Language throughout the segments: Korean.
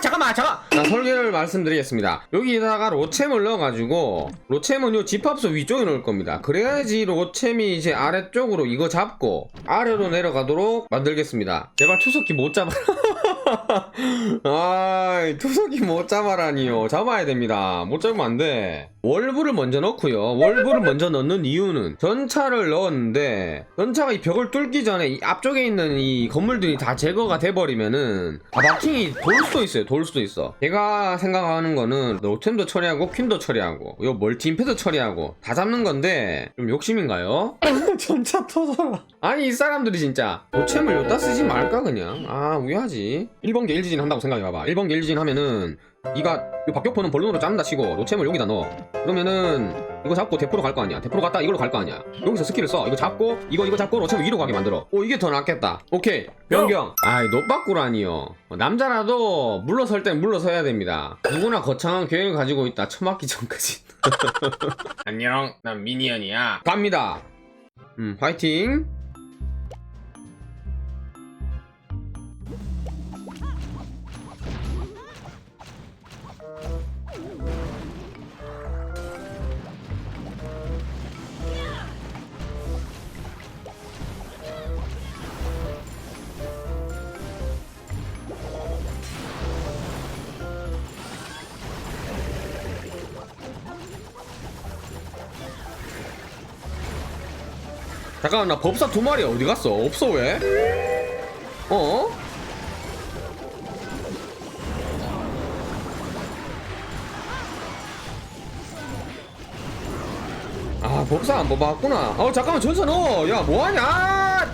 잠깐만 잠깐 자 설계를 말씀드리겠습니다. 여기다가 로챔을 넣어가지고 로챔은 요 집합소 위쪽에 넣을 겁니다. 그래야지 로챔이 이제 아래쪽으로 이거 잡고 아래로 내려가도록 만들겠습니다. 제발 투석기 못 잡아. 아 투석기 못 잡아라니요. 잡아야 됩니다. 못 잡으면 안돼 월브를 먼저 넣고요. 월브를 먼저 넣는 이유는 전차를 넣었는데 전차가 이 벽을 뚫기 전에 이 앞쪽에 있는 이 건물들이 다 제거가 돼버리면은 아 마킹이 돌 수도 있어요. 돌 수도 있어. 제가 생각하는 거는 로템도 처리하고 퀸도 처리하고 요 멀티 임패도 처리하고 다 잡는 건데 좀 욕심인가요? 전차 터져라. 아니 이 사람들이 진짜 로템을 여기다 쓰지 말까 그냥? 아 우야지. 1번계 1지진 한다고 생각해봐봐. 1번계 1지진 하면은 이가 이 박격포는 볼론으로 잡는다 치고 로챔을 여기다 넣어. 그러면은 이거 잡고 대포로 갈 거 아니야. 대포로 갔다 이걸로 갈 거 아니야. 여기서 스킬을 써. 이거 잡고 이거 이거 잡고 로챔을 위로 가게 만들어. 오 이게 더 낫겠다. 오케이. 변경. 아이 노빠꾸라니요. 남자라도 물러설 땐 물러서야 됩니다. 누구나 거창한 계획을 가지고 있다. 처맞기 전까지. 안녕. 난 미니언이야. 갑니다. 음 파이팅 잠깐만 나 법사 두 마리 어디 갔어? 없어 왜? 어? 아 법사 안 뽑았구나 어 잠깐만 전선 어야 뭐하냐 아!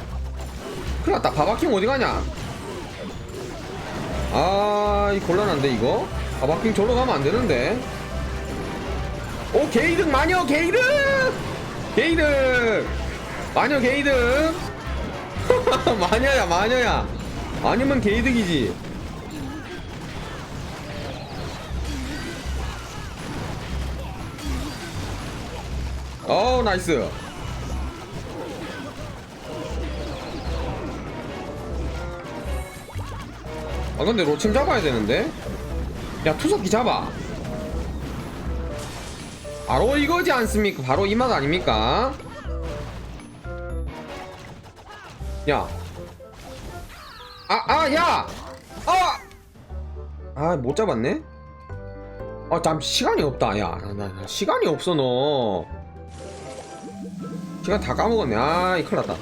큰일났다 바바킹 어디 가냐 아이 곤란한데 이거 바바킹 절로 가면 안 되는데 오 게이득 마녀 게이득 게이득 마녀 게이득 마녀야 마녀야. 아니면 게이득이지. 어우 나이스. 아 근데 로침 잡아야 되는데? 야 투석기 잡아. 바로 이거지 않습니까? 바로 이 맛 아닙니까 야. 아, 아, 야! 아! 아, 못 잡았네? 아, 잠 시간이 없다. 야, 나, 나, 나 시간이 없어, 너. 시간 다 까먹었네. 아, 이 큰일 났다.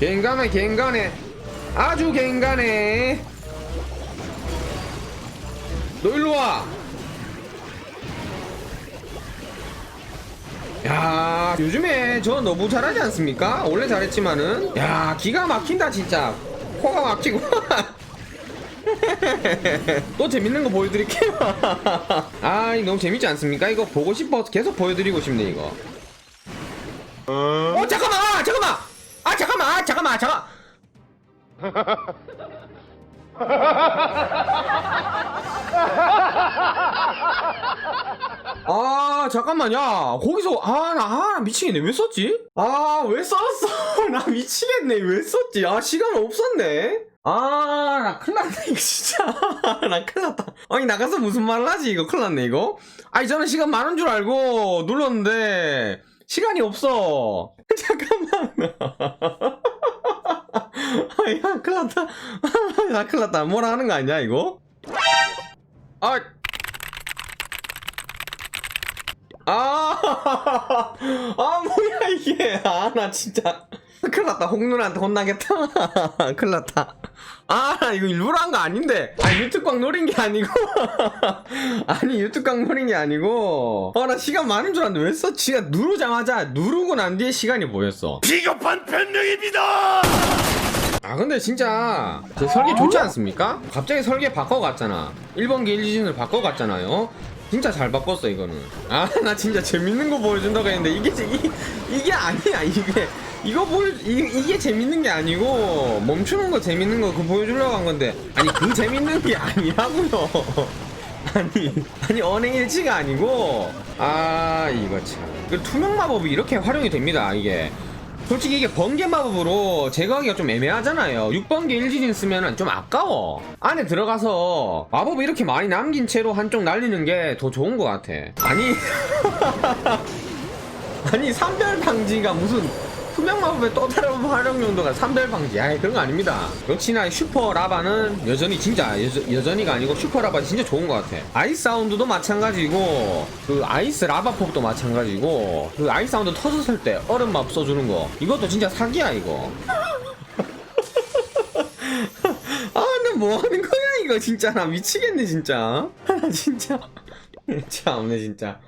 갱간해, 갱간해. 아주 갱간해. 너 일로 와. 야, 요즘에 저 너무 잘하지 않습니까? 원래 잘했지만은. 야, 기가 막힌다, 진짜. 코가 막히고. 또 재밌는 거 보여드릴게요. 아, 너무 재밌지 않습니까? 이거 보고 싶어서 계속 보여드리고 싶네, 이거. 어, 잠깐만! 아, 잠깐만! 아, 잠깐만! 잠깐! 아 잠깐만 야 거기서 아나 아, 나 미치겠네. 왜 썼지? 아 왜 썼어? 나 미치겠네. 왜 썼지? 아 시간 없었네. 아나 큰일 났네 이거 진짜. 나 큰일 났다. 아니 나가서 무슨 말을 하지? 이거 큰일 났네 이거. 아니 저는 시간 많은 줄 알고 눌렀는데 시간이 없어. 잠깐만. 아 야 큰일 났다 나 큰일 났다 뭐라 하는 거 아니야 이거 아 아, 아, 뭐야, 이게. 아, 나 진짜. 큰일 났다. 홍누나한테 혼나겠다. 큰일 났다. 아 이거 일부러 한 거 아닌데. 아 유튜광 노린 게 아니고. 아니 유튜광 노린 게 아니고. 어나 시간 많은 줄 알았는데 왜 써? 지가 누르자마자 누르고 난 뒤에 시간이 보였어. 비겁한 변명입니다. 아 근데 진짜 제 설계 좋지 않습니까? 갑자기 설계 바꿔갔잖아. 1번기 1지진을 바꿔갔잖아요. 진짜 잘 바꿨어 이거는. 아 나 진짜 재밌는 거 보여준다고 했는데 이게 제- 이, 이게 아니야 이게 이거 보여 이, 이게 재밌는 게 아니고 멈추는 거 재밌는 거 그거 보여주려고 한 건데 아니 그 재밌는 게 아니라고요. 아니 아니 언행일치가 아니고 아 이거 참그 투명 마법이 이렇게 활용이 됩니다 이게. 솔직히 이게 번개 마법으로 제거하기가 좀 애매하잖아요. 6번개 1지진 쓰면은 좀 아까워. 안에 들어가서 마법을 이렇게 많이 남긴 채로 한쪽 날리는 게 더 좋은 것 같아. 아니 아니 산별 방지가 무슨 투명 마법의 또 다른 활용 용도가 산별 방지. 아이 그런 거 아닙니다. 역시나 슈퍼 라바는 여전히 진짜 여전, 여전히가 아니고 슈퍼 라바 진짜 좋은 것 같아. 아이스 사운드도 마찬가지고 그 아이스 라바 pop도 마찬가지고 그 아이스 사운드 터졌을 때 얼음 막 써주는 거. 이것도 진짜 사기야 이거. 아 나 뭐 하는 거야 이거. 진짜 나 미치겠네 진짜. 나 진짜. 참네 진짜